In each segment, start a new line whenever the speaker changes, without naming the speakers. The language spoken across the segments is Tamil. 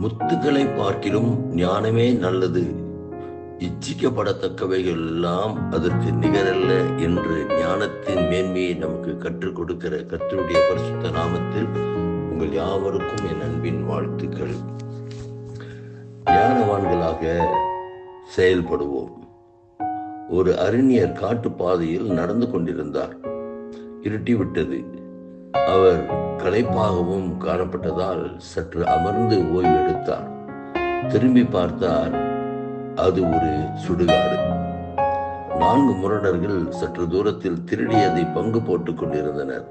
முத்துக்களை பார்க்கிலும் ஞானமே நல்லது. இச்சிக்கப்படத்தக்கவைகள் எல்லாம் அதற்கு நிகரல்ல என்று ஞானத்தின் மேன்மையை நமக்கு கற்றுக் கொடுக்கிற கர்த்தருடைய பரிசுத்த நாமத்தில் உங்கள் யாவருக்கும் என் அன்பின் வாழ்த்துக்கள். ஞானவான்களாக செயல்படுவோம். ஒரு அறிஞர் காட்டுப்பாதையில் நடந்து கொண்டிருந்தார். இருட்டிவிட்டது. அவர் களைப்பாகவும் காணப்பட்டதால் சற்று அமர்ந்து ஓய்வு எடுத்தார். திரும்பி பார்த்தார் அது ஒரு சுடுகாடு. நான்கு முரடர்கள் சற்று தூரத்தில் திருடியதை பங்கு போட்டுக் கொண்டிருந்தனர்.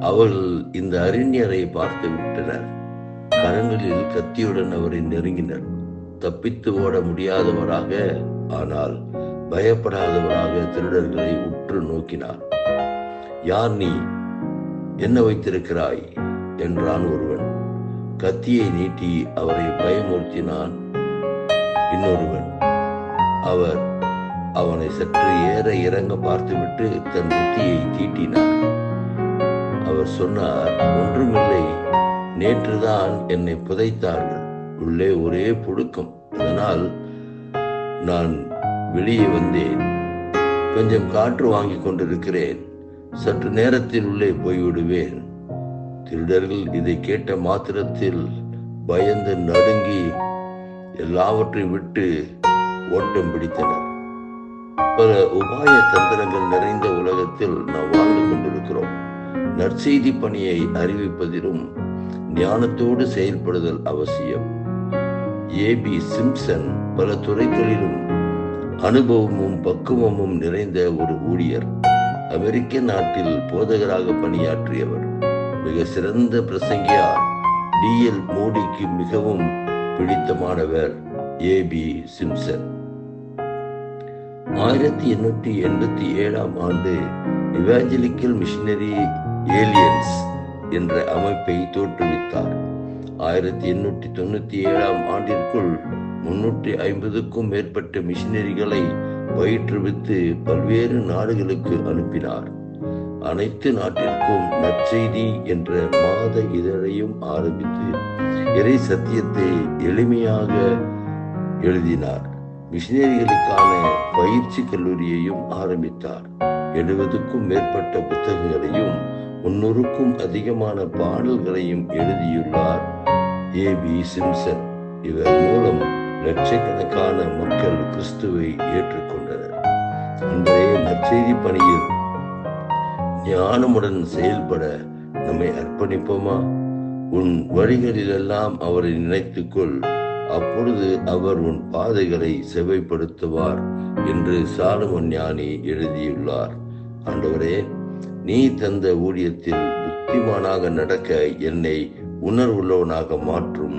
அவர்கள் இந்த அறிஞரை பார்த்து விட்டனர். கரங்களில் கத்தியுடன் அவரை நெருங்கினர். தப்பித்து ஓட முடியாதவராக ஆனால் பயப்படாதவராக திருடர்களை உற்று நோக்கினார். யார் நீ? என்ன வைத்திருக்கிறாய்? என்றான் ஒருவன். கத்தியை நீட்டி அவரை பயமுறுத்தினான் இன்னொருவன். அவர் அவனை சற்று ஏற இறங்க பார்த்துவிட்டு தன் புத்தியை தீட்டினார் அவர் சொன்னார் ஒன்றுமில்லை நேற்றுதான் என்னை புதைத்தார்கள். உள்ளே ஒரே புழுக்கம். அதனால் நான் வெளியே வந்தேன். கொஞ்சம் காற்று வாங்கி கொண்டிருக்கிறேன். சற்று நேரத்தில் உள்ளே போய்விடுவேன். திருடர்கள் இதை கேட்ட மாத்திரத்தில் பயந்து நடுங்கி எல்லாவற்றையும் விட்டு ஓட்டம் பிடித்தனர். பல உபாய தந்திரங்கள் நிறைந்த உலகத்தில் நாம் வாழ்ந்து கொண்டிருக்கிறோம். நற்செய்தி பணியை அறிவிப்பதிலும் ஞானத்தோடு செயல்படுதல் அவசியம். ஏபி சிம்சன் பல துறைகளிலும் அனுபவமும் பக்குவமும் நிறைந்த ஒரு ஊழியர். அமெரிக்க நாட்டில் போதகராக பணியாற்றியவர் மிக சிறந்த பிரசங்கியார் டி. எல். மோடிக்கு மிகவும் பிடித்தமானவர் பி. சிம்சன். ஆயிரத்தி எண்ணூற்றி எண்பத்தி ஏழாம் ஆண்டு இவாஞ்சலிக்கல் மிஷினரி ஏலியன்ஸ் என்ற அமைப்பை தோற்றுவித்தார். ஆயிரத்தி எண்ணூற்றி தொண்ணூத்தி ஏழாம் ஆண்டிற்குள் முன்னூற்றி ஐம்பதுக்கும் மேற்பட்ட மிஷினரிகளை பயிற்றுவித்து பல்வேறு நாடுகளுக்கு அனுப்பினார். அனைத்து நாட்டிற்கும் நற்செய்தி என்ற மாத இதழையும் ஆரம்பித்து இறை சத்தியத்தை எளிமையாக எழுதினார். மிஷினரிகளுக்கான பயிற்சி கல்லூரியையும் ஆரம்பித்தார். எழுபதுக்கும் மேற்பட்ட புத்தகங்களையும் முன்னூறுக்கும் அதிகமான பாடல்களையும் எழுதியுள்ளார். A P Simson. இவர் மூலம் லட்சக்கணக்கான மக்கள் கிறிஸ்துவை ஏற்றுக்கொண்டனர். அன்றைய நற்செய்தி பணியில் ஞானமுடன் செயல்பட நம்மை அர்ப்பணிப்போமா? உன் வழிகளிலெல்லாம் அவரை நினைத்துக்கொள். அப்பொழுது அவர் உன் பாதைகளை செவைப்படுத்துவார் என்று சாலமன் ஞானி எழுதியுள்ளார். ஆண்டவரே நீ தந்த ஊழியத்தில் புத்திமானாக நடக்க என்னை உணர்வுள்ளவனாக மாற்றும்.